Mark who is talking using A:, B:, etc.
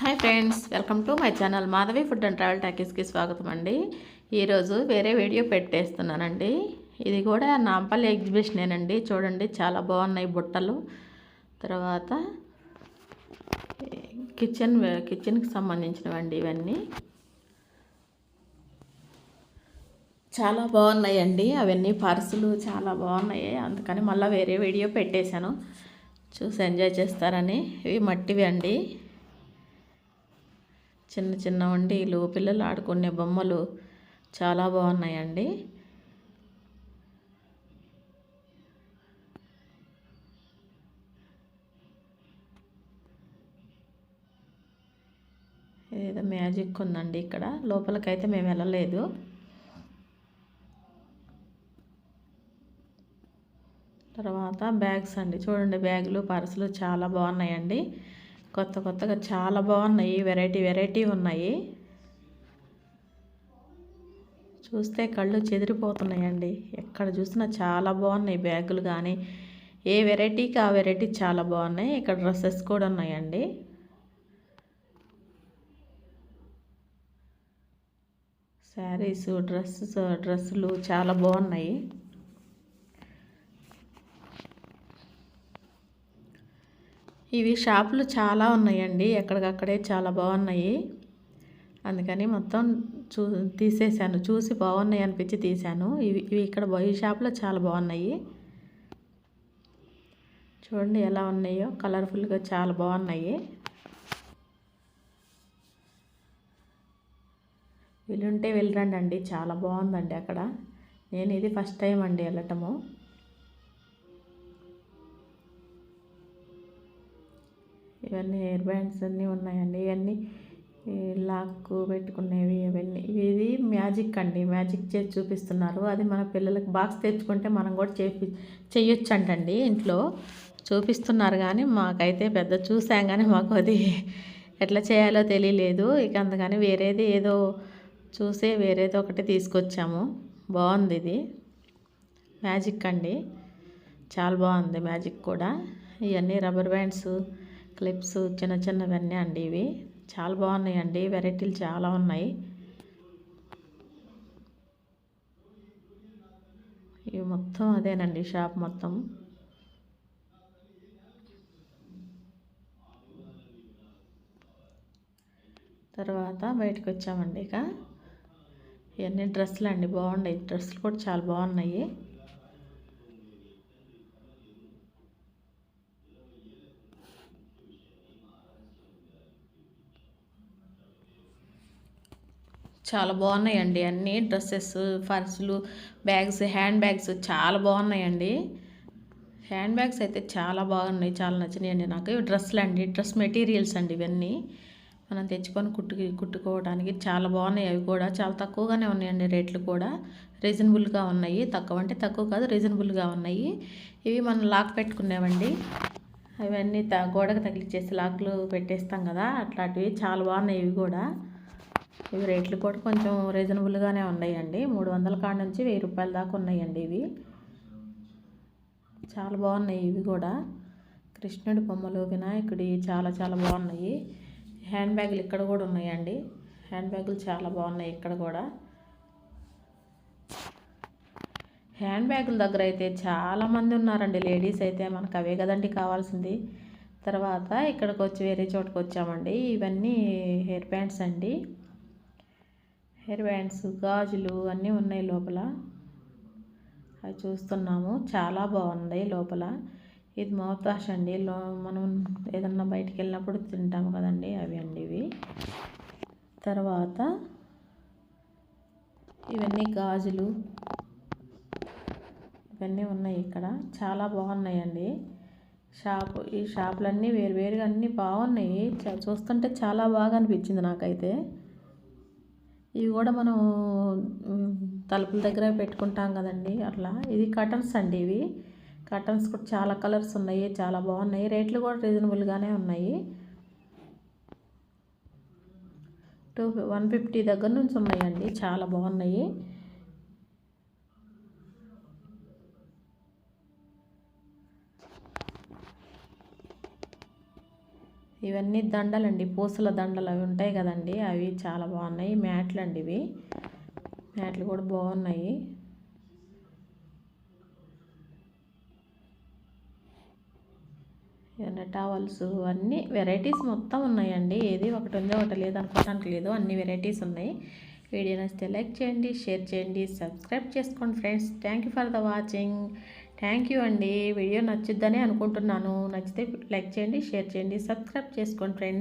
A: Hi friends welcome to my channel Madhavi food and travel టాకీస్కి స్వాగతం అండి. ఈరోజు వేరే వీడియో పెట్టేస్తున్నానండి. ఇది కూడా నాంపల్లి ఎగ్జిబిషనేనండి. చూడండి చాలా బాగున్నాయి బుట్టలు. తర్వాత కిచెన్ కిచెన్కి సంబంధించినవండి ఇవన్నీ. చాలా బాగున్నాయండి. అవన్నీ పర్సులు చాలా బాగున్నాయి. అందుకని మళ్ళీ వేరే వీడియో పెట్టేశాను. చూసి ఎంజాయ్ చేస్తారని. ఇవి మట్టివి అండి. చిన్న చిన్న వండీలు పిల్లలు ఆడుకునే బొమ్మలు చాలా బాగున్నాయండి. ఏదో మ్యాజిక్ ఉందండి ఇక్కడ. లోపలికైతే మేము వెళ్ళలేదు. తర్వాత బ్యాగ్స్ అండి. చూడండి బ్యాగులు పర్సులు చాలా బాగున్నాయండి. కొత్త కొత్తగా చాలా బాగున్నాయి వెరైటీ వెరైటీ ఉన్నాయి. చూస్తే కళ్ళు చెదిరిపోతున్నాయండి. ఎక్కడ చూసినా చాలా బాగున్నాయి బ్యాగులు కానీ ఏ వెరైటీకి ఆ వెరైటీ చాలా బాగున్నాయి. ఇక్కడ డ్రెస్సెస్ కూడా ఉన్నాయండి. శారీస్ డ్రెస్సెస్ డ్రెస్సులు చాలా బాగున్నాయి. ఇవి షాపులు చాలా ఉన్నాయండి. ఎక్కడికక్కడే చాలా బాగున్నాయి. అందుకని మొత్తం చూ తీసేసాను చూసి బాగున్నాయి అనిపించి తీశాను. ఇవి ఇవి ఇక్కడ ఈ షాప్లో చాలా బాగున్నాయి. చూడండి ఎలా ఉన్నాయో. కలర్ఫుల్గా చాలా బాగున్నాయి. వీళ్ళుంటే వెళ్ళరండి అండి చాలా బాగుందండి అక్కడ. నేను ఇది ఫస్ట్ టైం అండి వెళ్ళటము. ఇవన్నీ హెయిర్ బ్యాండ్స్ అన్నీ ఉన్నాయండి. ఇవన్నీ లాక్ పెట్టుకునేవి అవన్నీ ఇది మ్యాజిక్ అండి. మ్యాజిక్ చేసి చూపిస్తున్నారు. అది మన పిల్లలకు బాక్స్ తెచ్చుకుంటే మనం కూడా చేపి చేయొచ్చు అంటండి ఇంట్లో. చూపిస్తున్నారు కానీ మాకైతే పెద్ద చూసాం కానీ మాకు అది ఎట్లా చేయాలో తెలియలేదు. ఇక అందుకని వేరేది ఏదో చూసే వేరేది ఒకటి తీసుకొచ్చాము. బాగుంది ఇది. మ్యాజిక్ అండి. చాలా బాగుంది మ్యాజిక్ కూడా. ఇవన్నీ రబ్బర్ బ్యాండ్స్ క్లిప్స్ చిన్న చిన్నవన్నీ అండి ఇవి. చాలా బాగున్నాయండి. వెరైటీలు చాలా ఉన్నాయి. ఇవి మొత్తం అదేనండి షాప్ మొత్తం. తర్వాత బయటకు వచ్చామండి ఇక. ఇవన్నీ డ్రెస్సులు అండి బాగున్నాయి. డ్రెస్సులు కూడా చాలా బాగున్నాయి. చాలా బాగున్నాయండి. అన్నీ డ్రెస్సెస్ పర్సులు బ్యాగ్స్ హ్యాండ్ బ్యాగ్స్ చాలా బాగున్నాయండి. హ్యాండ్ బ్యాగ్స్ అయితే చాలా బాగున్నాయి. చాలా నచ్చినాయండి నాకు. ఇవి డ్రెస్సులు అండి. డ్రెస్ మెటీరియల్స్ అండి ఇవన్నీ. మనం తెచ్చుకొని కుట్టు కుట్టుకోవడానికి చాలా బాగున్నాయి. అవి కూడా చాలా తక్కువగానే ఉన్నాయండి రేట్లు కూడా. రీజనబుల్గా ఉన్నాయి. తక్కువ అంటే తక్కువ కాదు రీజనబుల్గా ఉన్నాయి. ఇవి మనం లాక్ పెట్టుకునేవండి అవన్నీ త గోడకు తగిలిచ్చేసి లాక్లు పెట్టేస్తాం కదా. అట్లాంటివి చాలా బాగున్నాయి ఇవి కూడా. ఇవి రేట్లు కూడా కొంచెం రీజనబుల్గానే ఉన్నాయండి. మూడు వందల కాడ నుంచి వెయ్యి రూపాయల దాకా ఉన్నాయండి ఇవి. చాలా బాగున్నాయి ఇవి కూడా. కృష్ణుడి బొమ్మలు వినాయకుడి చాలా చాలా బాగున్నాయి. హ్యాండ్ బ్యాగులు ఇక్కడ కూడా ఉన్నాయండి. హ్యాండ్ బ్యాగులు చాలా బాగున్నాయి ఇక్కడ కూడా. హ్యాండ్ బ్యాగుల దగ్గర అయితే చాలామంది ఉన్నారండి. లేడీస్ అయితే మనకు అవే కదండి కావాల్సింది. తర్వాత ఇక్కడికి వచ్చి వేరే చోటుకు వచ్చామండి. ఇవన్నీ హెయిర్ బ్యాండ్స్ అండి. హెయిర్ బ్యాండ్స్ గాజులు అన్నీ ఉన్నాయి లోపల. అవి చూస్తున్నాము. చాలా బాగుంది లోపల. ఇది మౌత్ వాష్ అండి. లో మనం ఏదన్నా బయటికి వెళ్ళినప్పుడు తింటాము కదండి అవి అండి ఇవి. తర్వాత ఇవన్నీ గాజులు. ఇవన్నీ ఉన్నాయి ఇక్కడ. చాలా బాగున్నాయండి. షాప్ ఈ షాపులన్నీ వేరువేరుగా అన్నీ బాగున్నాయి. చూస్తుంటే చాలా బాగా అనిపించింది నాకైతే. ఇవి కూడా మనం తలుపుల దగ్గర పెట్టుకుంటాం కదండి అట్లా. ఇది కటన్స్ అండి ఇవి. కటన్స్ కూడా చాలా కలర్స్ ఉన్నాయి చాలా బాగున్నాయి. రేట్లు కూడా రీజనబుల్గానే ఉన్నాయి. టూ వన్ ఫిఫ్టీ దగ్గర నుంచి ఉన్నాయండి చాలా బాగున్నాయి. ఇవన్నీ దండలండి పూసల దండలు అవి ఉంటాయి కదండి అవి చాలా బాగున్నాయి మ్యాట్లు అండి ఇవి. మ్యాట్లు కూడా బాగున్నాయి. ఏదైనా టవల్స్ అన్నీ వెరైటీస్ మొత్తం ఉన్నాయండి ఏది ఒకటి ఉందో ఒకటి లేదు అనుకోవడానికి లేదు అన్ని వెరైటీస్ ఉన్నాయి. వీడియో నచ్చితే లైక్ చేయండి షేర్ చేయండి సబ్స్క్రైబ్ చేసుకోండి friends. Thank you for the watching. Thank you అండి. వీడియో నచ్చుద్దని అనుకుంటున్నాను. నచ్చితే లైక్ చేయండి షేర్ చేయండి సబ్స్క్రైబ్ చేసుకోండి ఫ్రెండ్స్.